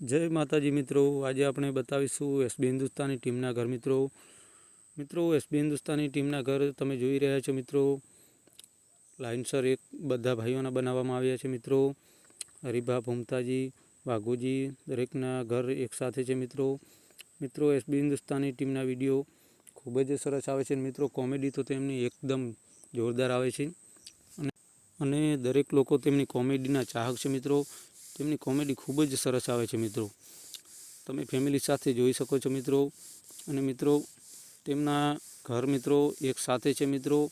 જય માતાજી મિત્રો. આજે આપણે બતાવીશું એસબી હિન્દુસ્તાની ટીમના ઘર મિત્રો. મિત્રો એસબી હિન્દુસ્તાની ટીમના ઘર તમે જોઈ રહ્યા છો મિત્રો. લાઇનસર એક બધા ભાઈઓના બનાવવામાં આવ્યા છે મિત્રો. હરિભા ભૂમતાજી, વાઘુજી દરેકના ઘર એકસાથે છે મિત્રો. મિત્રો એસબી હિન્દુસ્તાની ટીમના વીડિયો ખૂબ જ સરસ આવે છે મિત્રો. કોમેડી તો તેમની એકદમ જોરદાર આવે છે. અને અને દરેક લોકો તેમની કોમેડીના ચાહક છે મિત્રો. તેમની કોમેડી ખૂબ જ સરસ આવે છે મિત્રો. તમે ફેમિલી સાથે જોઈ શકો છો મિત્રો. અને મિત્રો, તેમના ઘર મિત્રો એક સાથે છે મિત્રો.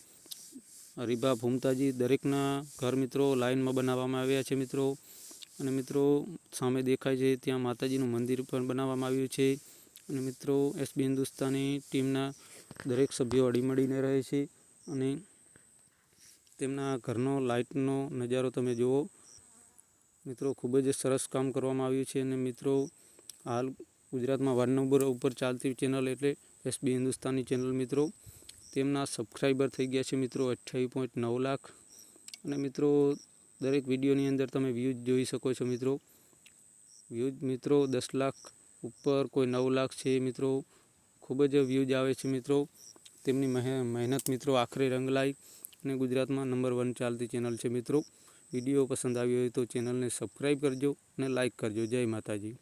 રીબા ભૂમતાજી દરેકના ઘર મિત્રો લાઇનમાં બનાવવામાં આવ્યા છે મિત્રો. અને મિત્રો, સામે દેખાય છે ત્યાં માતાજીનું મંદિર પણ બનાવવામાં આવ્યું છે. અને મિત્રો એસબી હિન્દુસ્તાની ટીમના દરેક સભ્યો હળીમળીને રહે છે. અને તેમના ઘરનો લાઇટનો નજારો તમે જુઓ. મિત્રો, ખૂબ જ સરસ કામ કરવામાં આવ્યું છે અને મિત્રો, હાલ ગુજરાતમાં વન નંબર ઉપર ચાલતી ચેનલ એટલે એસબી હિન્દુસ્તાની ચેનલ મિત્રો. તેમના સબસ્ક્રાઈબર થઈ ગયા છે મિત્રો અઠ્યાવીસ પોઈન્ટ નવ લાખ. અને મિત્રો, દરેક વિડીયોની અંદર તમે વ્યૂઝ જોઈ શકો છો મિત્રો. વ્યૂઝ મિત્રો દસ લાખ ઉપર કોઈ નવ લાખ છે મિત્રો. ખૂબ જ વ્યૂઝ આવે છે મિત્રો. તેમની મહે- મહેનત મિત્રો આખરે રંગ લાવી અને ગુજરાતમાં નંબર વન ચાલતી ચેનલ છે મિત્રો. વીડિયો પસંદ આવ્યો હોય તો ચેનલને સબસ્ક્રાઈબ કરજો અને લાઈક કરજો. જય માતાજી.